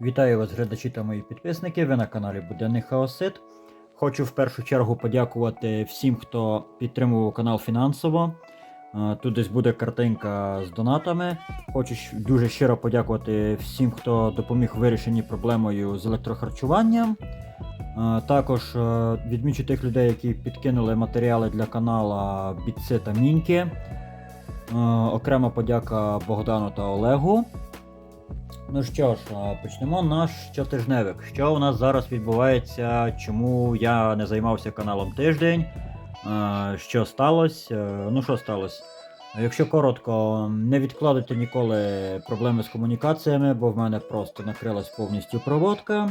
Вітаю вас, глядачі та мої підписники. Ви на каналі Буденний Хаосит. Хочу в першу чергу подякувати всім, хто підтримував канал фінансово. Е, Тут десь буде картинка з донатами. Хочу дуже щиро подякувати всім, хто допоміг вирішенні проблемою з електрохарчуванням. Е, Також е, відмічу тих людей, які підкинули матеріали для канала Бітси та Міньки. Окрема подяка Богдану та Олегу. Ну що ж, почнемо наш щотижневик. Що у нас зараз відбувається? Чому я не займався каналом тиждень? Що сталося? Е, Ну, що сталося? Якщо коротко, не відкладайте ніколи проблеми з комунікаціями, бо в мене просто накрилась повністю проводка.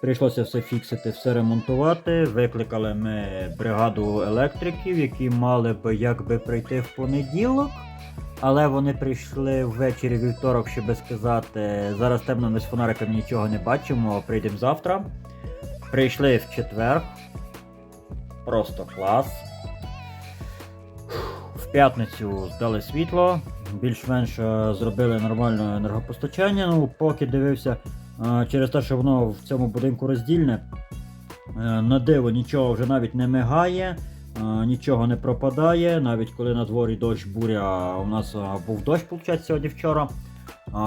Прийшлося все фіксити, все ремонтувати. Викликали ми бригаду електриків, які мали би якби прийти в понеділок. Але вони прийшли ввечері вівторок, щоб сказати, зараз темно ми з фонариками нічого не бачимо, прийдемо завтра. Прийшли в четвер. Просто клас. В п'ятницю здали світло, більш-менш е, зробили нормальне енергопостачання. Ну, поки дивився е, через те, що воно в цьому будинку роздільне. е, На диво нічого вже навіть не мигає. Нічого не пропадає, навіть коли на дворі дощ буря, у нас був дощ, виходить, сьогодні вчора.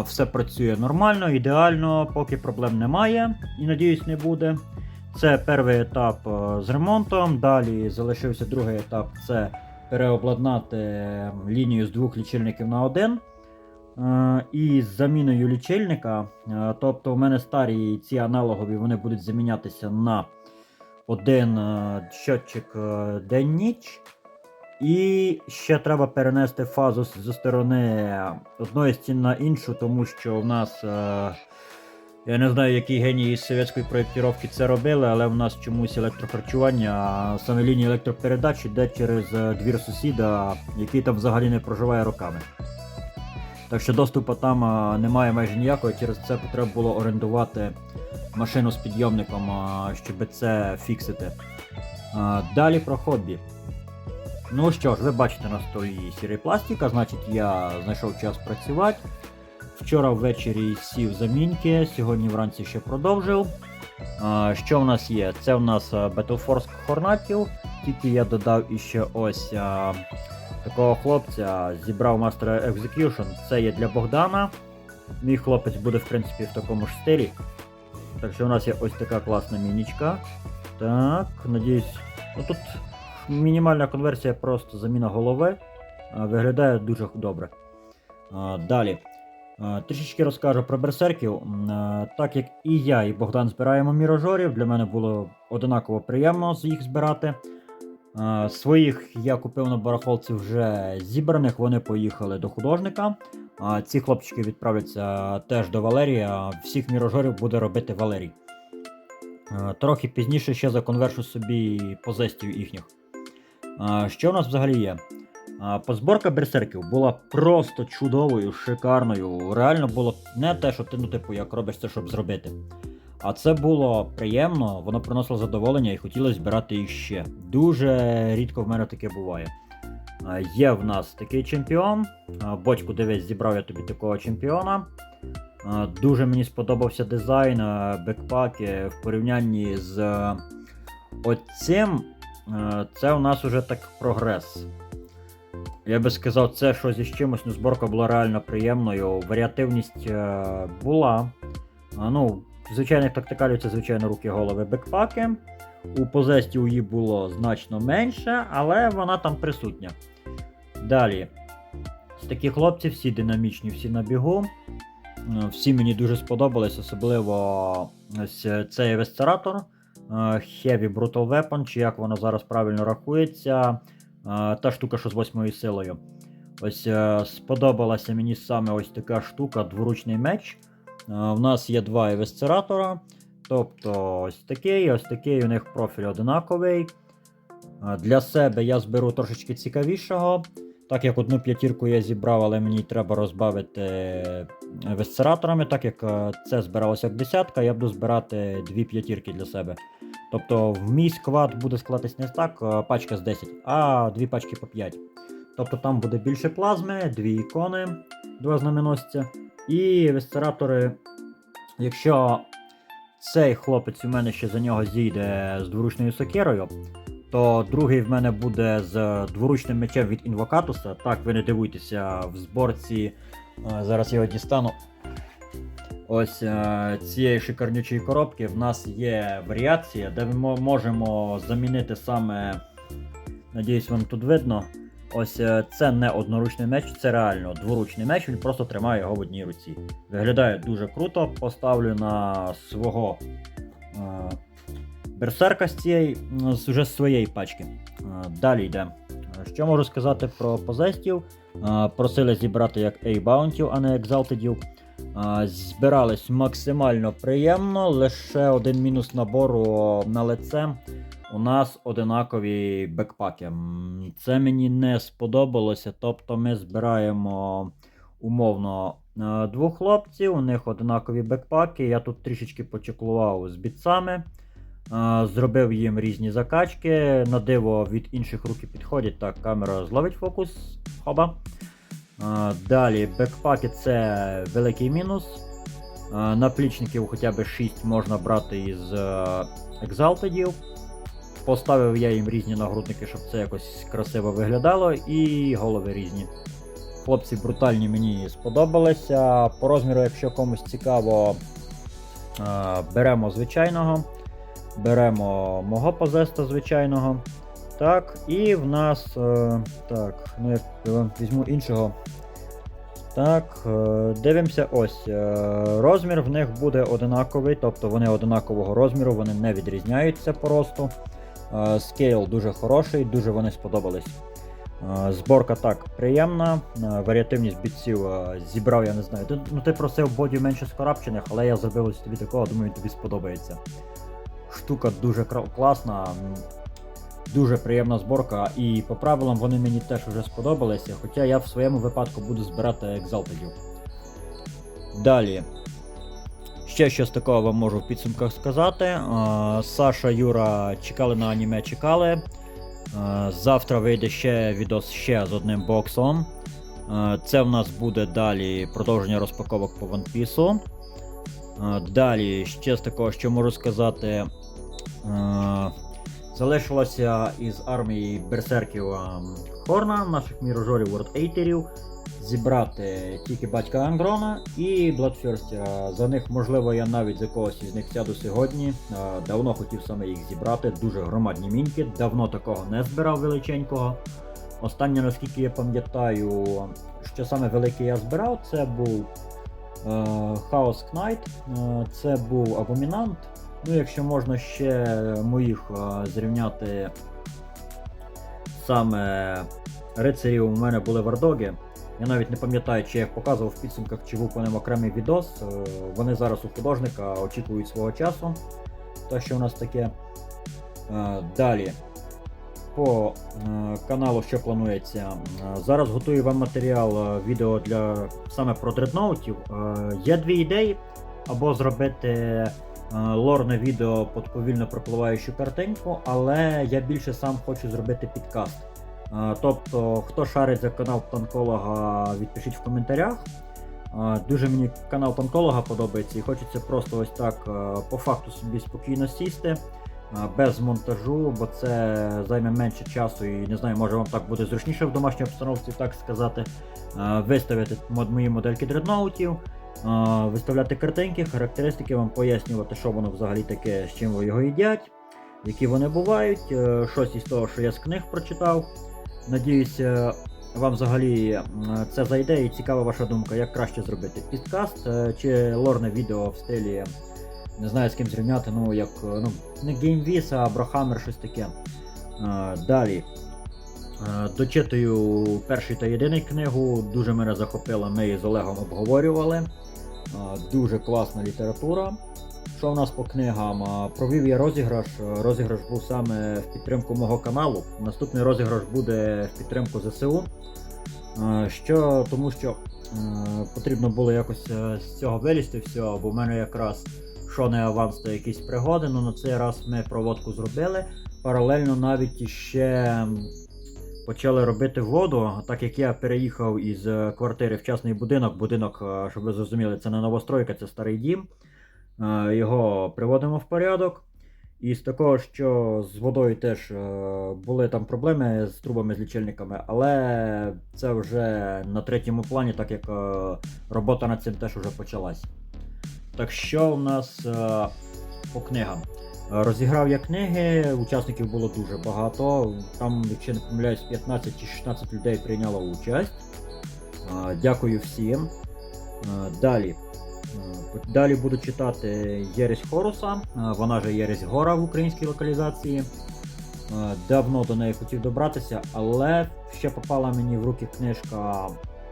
Все працює нормально, ідеально, поки проблем немає і надіюсь не буде. Це перший етап з ремонтом. Далі залишився другий етап це переобладнати лінію з двох лічильників на один. І з заміною лічильника. Тобто, у мене старі ці аналогові вони будуть замінятися на один щотчик е, день-ніч. І ще треба перенести фазу з- сторони одної стіни на іншу, тому що в нас. е, Я не знаю, які генії з совєтської проєктировки це робили, але в нас чомусь електрохарчування, саме лінія електропередач йде через е, двір сусіда, який там взагалі не проживає роками. Так що доступу там немає майже ніякого, через це потрібно було орендувати машину з підйомником, щоб це фіксити. Далі про хобі. Ну що ж, ви бачите на столі сірий пластика, значить я знайшов час працювати. Вчора ввечері сів замінки, сьогодні вранці ще продовжив. Що в нас є? Це в нас а, Battle Force. Тільки я додав іще ось а, такого хлопця, зібрав Master Execution. Це є для Богдана. Мій хлопець буде, в принципі, в такому ж стилі. Так що у нас є ось така класна мінічка. Так, надіюсь. Ну тут мінімальна конверсія, просто заміна голови. Виглядає дуже добре. Далі. Трішечки розкажу про берсерків. Так як і я, і Богдан збираємо мірожорів, для мене було одинаково приємно їх збирати. Своїх я купив на барахолці вже зібраних, вони поїхали до художника. Ці хлопчики відправляться теж до Валерія. Всіх мірожорів буде робити Валерій. Е, Трохи пізніше ще законвершу собі позестів їхніх. Е, Що у нас взагалі є? Е, Позборка берсерків була просто чудовою, шикарною. Реально було не те, що ти, ну, типу, як робиш це, щоб зробити. А це було приємно, воно приносило задоволення і хотілося збирати їх ще. Дуже рідко в мене таке буває. Е, Є в нас такий чемпіон. Е, Бочку, дивись, зібрав я тобі такого чемпіона. Е, Дуже мені сподобався дизайн бекпаки в порівнянні з оцим. Це у нас уже так прогрес. Я би сказав, це щось із чимось, ну зборка була реально приємною. Варіативність була. Ну, звичайних тактикалів це, звичайно, руки, голови, бекпаки. У позесті її було значно менше, але вона там присутня. Далі. З таких хлопців всі динамічні, всі на бігу. Е, Всі мені дуже сподобались, особливо е, цей весцератор е, Heavy Brutal Weapon, чи як воно зараз правильно рахується. Та штука, що з восьмою силою. Ось сподобалася мені саме ось така штука, дворучний меч. В нас є два евесцератора. Тобто ось такий, ось такий, у них профіль одинаковий. Е, Для себе я зберу трошечки цікавішого. Так як одну п'ятірку я зібрав, але мені треба розбавити весцераторами, так як е, це збиралося як десятка, я буду збирати дві п'ятірки для себе. Тобто в мій сквад буде складатись не так, е, пачка з 10, а дві пачки по 5. Тобто там буде більше плазми, дві ікони, два знаменосця, і весцератори якщо цей хлопець у мене ще за нього зійде з дворучною сокирою, то другий в мене буде з дворучним мечем від інвокатуса. Так, ви не дивуйтеся в зборці. е, Зараз я його дістану. Ось е, цієї шикарнючої коробки в нас є варіація, де ми можемо замінити саме. Надіюсь, вам тут видно. Ось е, це не одноручний меч, це реально дворучний меч, він просто тримає його в одній руці. Виглядає дуже круто. Поставлю на свого е, берсерка з цієї, з уже з своєї пачки. Е, далі йде. Що можу сказати про позестів? Е, просили зібрати як A-баунтів, а не екзалтедів. Е, збирались максимально приємно, лише один мінус набору на лице. У нас одинакові бекпаки. Це мені не сподобалося. Тобто ми збираємо умовно е, двох хлопців, у них одинакові бекпаки. Я тут трішечки почеклував з бітцами. е, Зробив їм різні закачки. На диво від інших руки підходять. Так, камера зловить фокус. Хоба. Е, Далі, бекпаки це великий мінус. Наплічників хоча б 6 можна брати із екзалтедів. Поставив я їм різні нагрудники, щоб це якось красиво виглядало, і голови різні. Хлопці брутальні мені сподобалися. По розміру, якщо комусь цікаво, беремо звичайного, беремо мого позеста звичайного. Так, і в нас. е, Так, ну я візьму іншого. Так, е, дивимося ось. е, Розмір в них буде одинаковий, тобто вони одинакового розміру, вони не відрізняються по росту. Е, Скейл дуже хороший, дуже вони сподобались. Е, Зборка так приємна, е, варіативність бітців е, зібрав, я не знаю. Ти, ну ти просив бодів менше скорапчених, але я зробив ось тобі такого, думаю, тобі сподобається. Штука дуже класна, дуже приємна зборка, і по правилам вони мені теж вже сподобалися, хоча я в своєму випадку буду збирати екзалтедів. Далі. Ще щось такого вам можу в підсумках сказати. Саша, Юра чекали на аніме, чекали. Завтра вийде ще відос ще з одним боксом. Це в нас буде далі продовження розпаковок по One Piece. Далі, ще з такого, що можу сказати. Залишилося із армії берсерків Хорна, наших мірожорів Eighterів, зібрати тільки батька Ангрона і. Е, За них, можливо, я навіть за когось із них сяду сьогодні. Е, Давно хотів саме їх зібрати, дуже громадні мінки, давно такого не збирав величенького. Останнє, наскільки я пам'ятаю, що саме велике я збирав, це був е, Chaos Knight, е, це був Абомінант. Ну, якщо можна ще моїх е, зрівняти саме рицарів, у мене були вардоги. Я навіть не пам'ятаю, чи я їх показував в підсумках, чи був окремий відос. Е, Вони зараз у художника очікують свого часу. Те, що у нас таке. Е, Далі. По е, каналу, що планується. Зараз готую вам матеріал відео для саме про дредноутів. Є дві ідеї. Або зробити лорне відео під повільно пропливаючу картинку, але я більше сам хочу зробити підкаст. Е, Тобто, хто шарить за канал Танколога, відпишіть в коментарях. Е, Дуже мені канал Танколога подобається і хочеться просто ось так е, по факту собі спокійно сісти. Без монтажу, бо це займе менше часу і не знаю, може вам так буде зручніше в домашній обстановці, так сказати. Виставити мої модельки дредноутів, виставляти картинки, характеристики, вам пояснювати, що воно взагалі таке, з чим його їдять, які вони бувають, щось із того, що я з книг прочитав. Надіюся, вам взагалі це зайде і цікава ваша думка, як краще зробити підкаст е, чи лорне відео в стилі. Не знаю з ким зрівняти, ну як е, ну, не GameVis, а Брохаммер, щось таке. Е, Далі. Е, Дочитую перший та єдиний книгу, дуже мене захопила, ми з Олегом обговорювали. Е, Дуже класна література. Що в нас по книгам? Провів я розіграш. Розіграш був саме в підтримку мого каналу. Наступний розіграш буде в підтримку ЗСУ. Що, тому що потрібно було якось е, з цього вилізти всього, бо в мене якраз що не аванс, то якісь пригоди. Ну на цей раз ми проводку зробили. Паралельно навіть іще почали робити воду, так як я переїхав із е, квартири в частний будинок. Будинок, е, щоб ви зрозуміли, це не новостройка, це старий дім. Е, Його приводимо в порядок. І з такого, що з водою теж е, були там проблеми з трубами з лічильниками, але це вже на третьому плані, так як е, робота над цим теж вже почалась. Так що у нас по книгам? Розіграв я книги, учасників було дуже багато. Там, якщо не помиляюсь, 15 чи 16 людей прийняло участь. Дякую всім. Далі. Е, Далі буду читати Єресь Хоруса, е, вона же Єресь Гора в українській локалізації. Е, Давно до неї хотів добратися, але ще попала мені в руки книжка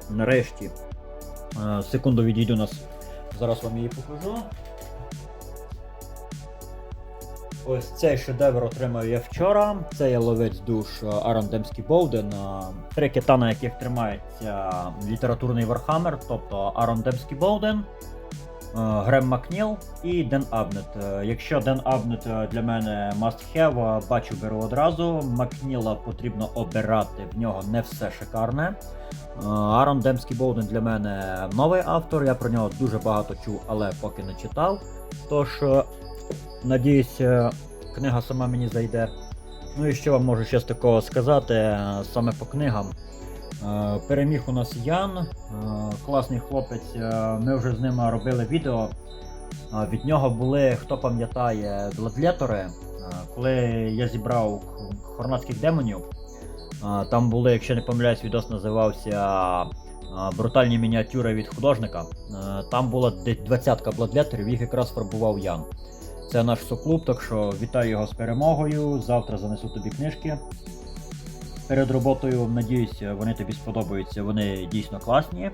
нарешті. Секунду відійду нас. Зараз вам її покажу. Ось цей шедевр отримав я вчора. Це є ловець душ Арандемський Болден. Три кита, на яких тримається літературний Вархаммер, тобто Арандемський Болден, Грем Макніл і Ден Абнет. Е, Якщо Ден Абнет е, для мене must have, е, бачу беру одразу. Макніла потрібно обирати, в нього не все шикарне. Е, Арон Демський Болден для мене новий автор, я про нього дуже багато чув, але поки не читав. Тож, е, надіюсь, е, книга сама мені зайде. Ну і що вам можу ще з такого сказати, е, саме по книгам. Е, Переміг у нас Ян, е, класний хлопець. е, Ми вже з ним робили відео. Від нього були, хто пам'ятає, гладлетори. Е, Коли я зібрав хорнатських демонів, там були, якщо не помиляюсь, відос називався Брутальні мініатюри від художника. Там десь двадцятка бладлетерів, їх якраз фарбував Ян. Це наш соклуб, так що вітаю його з перемогою. Завтра занесу тобі книжки. Перед роботою, надіюсь, вони тобі сподобаються, вони дійсно класні.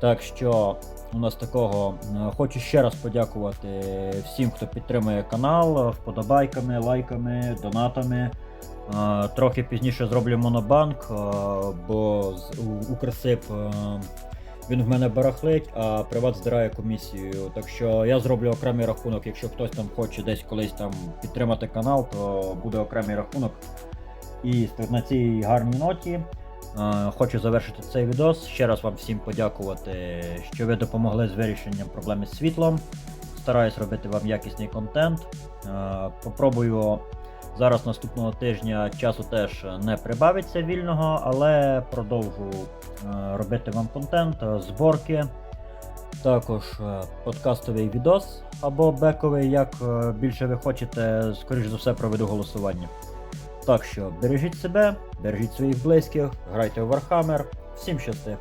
Так що у нас такого Е, хочу ще раз подякувати всім, хто підтримує канал, вподобайками, лайками, донатами. Е, Трохи пізніше зроблю монобанк, е, бо Укрсип е, він в мене барахлить, а приват здирає комісію. Так що я зроблю окремий рахунок. Якщо хтось там хоче десь колись там підтримати канал, то буде окремий рахунок. І на цій гарній ноті е, хочу завершити цей відос. Ще раз вам всім подякувати, що ви допомогли з вирішенням проблеми з світлом. Стараюсь робити вам якісний контент. Е, Попробую зараз наступного тижня часу теж не прибавиться вільного, але продовжу е, робити вам контент, зборки. Також подкастовий відос або бековий, як більше ви хочете, скоріш за все проведу голосування. Так що бережіть себе, бережіть своїх близьких, грайте у Warhammer. Всім щасти!